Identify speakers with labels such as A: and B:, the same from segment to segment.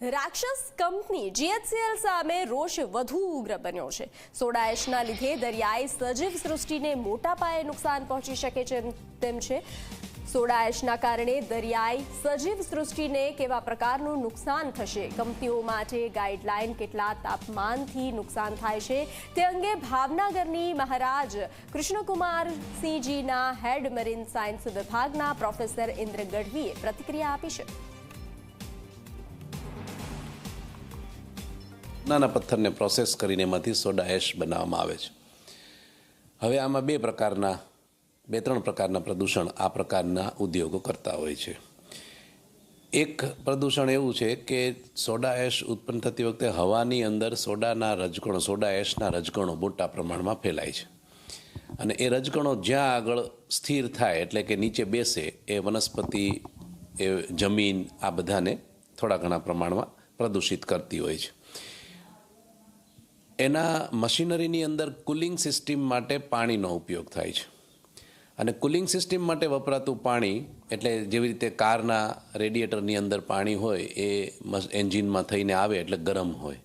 A: રાક્ષસ company GHCL સામે રોષ વધુ ઉગ્ર બન્યો છે. સોડા એશના લીધે દરિયાઈ સજીવ સૃષ્ટિને મોટા પાયે નુકસાન પહોંચી શકે છે તેમ છે. સોડા એશના કારણે દરિયાઈ સજીવ સૃષ્ટિને કેવા પ્રકારનું નુકસાન થશે? કંપનીઓ માટે ગાઈડલાઈન કેટલા તાપમાનથી નુકસાન થાય છે? તે અંગે ભાવનગરની મહારાજ કૃષ્ણકુમાર સિંહજીના હેડ મરીન સાયન્સ વિભાગના પ્રોફેસર ઇન્દ્ર ગઢવીએ પ્રતિક્રિયા આપી છે.
B: નાના પથ્થરને પ્રોસેસ કરીને એમાંથી સોડા એશ બનાવવામાં આવે છે. હવે આમાં બે પ્રકારના, બે ત્રણ પ્રકારના પ્રદૂષણ આ પ્રકારના ઉદ્યોગો કરતા હોય છે. એક પ્રદૂષણ એવું છે કે સોડા એશ ઉત્પન્ન થતી વખતે હવાની અંદર સોડાના રજકણો, સોડા એશના રજકણો મોટા પ્રમાણમાં ફેલાય છે. અને એ રજકણો જ્યાં આગળ સ્થિર થાય એટલે કે નીચે બેસે, એ વનસ્પતિ, એ જમીન આ બધાને થોડા ઘણા પ્રમાણમાં પ્રદૂષિત કરતી હોય છે. એના મશીનરીની અંદર કુલિંગ સિસ્ટમ માટે પાણીનો ઉપયોગ થાય છે. અને કુલિંગ સિસ્ટમ માટે વપરાતું પાણી, એટલે જેવી રીતે કારના રેડિએટરની અંદર પાણી હોય, એ એન્જિનમાં થઈને આવે એટલે ગરમ હોય.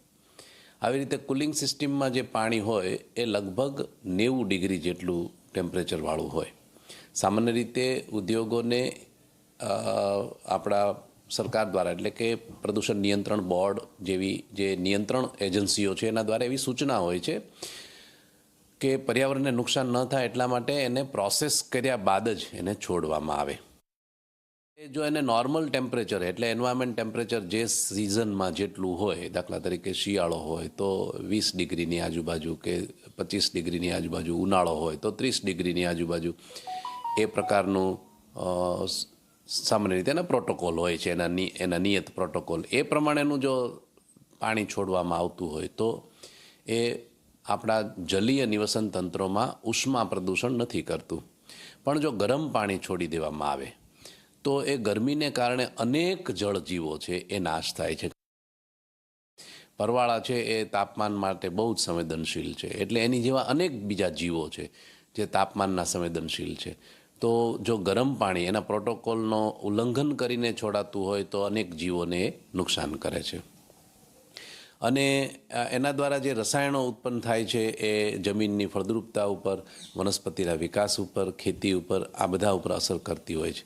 B: આવી રીતે કુલિંગ સિસ્ટમમાં જે પાણી હોય, એ લગભગ નેવું ડિગ્રી જેટલું ટેમ્પરેચરવાળું હોય. સામાન્ય રીતે ઉદ્યોગોને આપણા સરકાર દ્વારા, એટલે કે પ્રદૂષણ નિયંત્રણ બોર્ડ જેવી જે નિયંત્રણ એજન્સીઓ છે, એના દ્વારા એવી સૂચના હોય છે કે પર્યાવરણને નુકસાન ન થાય એટલા માટે એને પ્રોસેસ કર્યા બાદ જ એને છોડવામાં આવે. જો એને નોર્મલ ટેમ્પરેચર, એટલે એન્વાયરમેન્ટ ટેમ્પરેચર જે સિઝનમાં જેટલું હોય, દાખલા તરીકે શિયાળો હોય, તો વીસ ડિગ્રીની આજુબાજુ કે પચીસ ડિગ્રીની આજુબાજુ, ઉનાળો હોય, તો ત્રીસ ડિગ્રીની આજુબાજુ, એ પ્રકારનું સામાન્ય રીતે એના પ્રોટોકોલ હોય છે, એના એના નિયત પ્રોટોકોલ. એ પ્રમાણેનું જો પાણી છોડવામાં આવતું હોય તો એ આપણા જલીય નિવસન તંત્રોમાં ઉષ્મા પ્રદૂષણ નથી કરતું. પણ જો ગરમ પાણી છોડી દેવામાં આવે, તો એ ગરમીને કારણે અનેક જળજીવો છે એ નાશ થાય છે. પરવાળા છે એ તાપમાન માટે બહુ જ સંવેદનશીલ છે. એટલે એની જેવા અનેક બીજા જીવો છે જે તાપમાનના સંવેદનશીલ છે. તો જો ગરમ પાણી એના પ્રોટોકોલનો ઉલ્લંઘન કરીને છોડાતું હોય તો અનેક જીવોને નુકસાન કરે છે. અને એના દ્વારા જે રસાયણો ઉત્પન્ન થાય છે એ જમીનની ફળદ્રુપતા ઉપર, વનસ્પતિના વિકાસ ઉપર, ખેતી ઉપર, આ બધા ઉપર અસર કરતી હોય છે.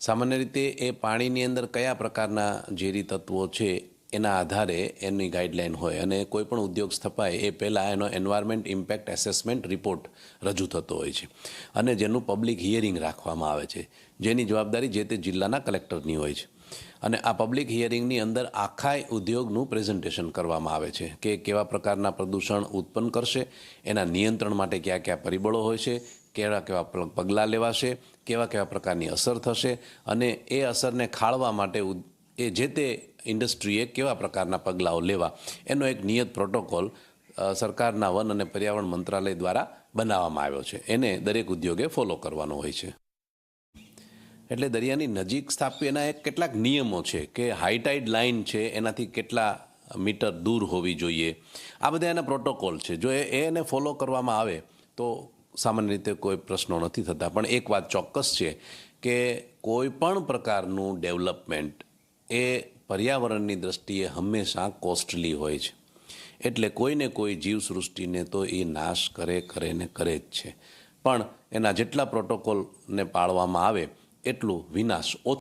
B: સામાન્ય રીતે એ પાણીની અંદર કયા પ્રકારના ઝેરી તત્વો છે એના આધારે એની ગાઈડલાઇન હોય અને કોઈ પણ ઉદ્યોગ સ્થપાય એ પહેલાં એનો એન્વાયરમેન્ટ ઇમ્પેક્ટ એસેસમેન્ટ રિપોર્ટ રજૂ થતો હોય છે. અને જેનું પબ્લિક હિયરિંગ રાખવામાં આવે છે. જેની જવાબદારી જે તે જિલ્લાના કલેક્ટરની હોય છે. અને આ પબ્લિક હિયરિંગની અંદર આખા ઉદ્યોગનું પ્રેઝન્ટેશન કરવામાં આવે છે કે કેવા પ્રકારના પ્રદૂષણ ઉત્પન્ન કરશે, એના નિયંત્રણ માટે કયા કયા પરિબળો હોય છે, કેવા કેવા પગલાં લેવાશે, કેવા કેવા પ્રકારની અસર થશે અને એ અસરને ખાળવા માટે એ જે તે ઇન્ડસ્ટ્રીએ કેવા પ્રકારના પગલાંઓ લેવા, એનો એક નિયત પ્રોટોકોલ સરકારના વન અને પર્યાવરણ મંત્રાલય દ્વારા બનાવવામાં આવ્યો છે. એને દરેક ઉદ્યોગે ફોલો કરવાનો હોય છે. એટલે દરિયાની નજીક સ્થાપવી એના એક કેટલાક નિયમો છે કે હાઈટાઈડ લાઇન છે, એનાથી કેટલા મીટર દૂર હોવી જોઈએ. આ બધા એના પ્રોટોકોલ છે. જો એ એને ફોલો કરવામાં આવે, તો સામાન્ય રીતે કોઈ પ્રશ્નો નથી થતા. પણ એક વાત ચોક્કસ છે કે કોઈ પણ પ્રકારનું ડેવલપમેન્ટ એ પર્યાવરણની દ્રષ્ટિએ હંમેશા કોસ્ટલી હોય છે. એટલે કોઈને કોઈ જીવસૃષ્ટિને તો એ નાશ કરે કરે ને કરે જ છે. પણ એના જેટલા પ્રોટોકોલને પાળવામાં આવે, એટલું વિનાશ ઓછો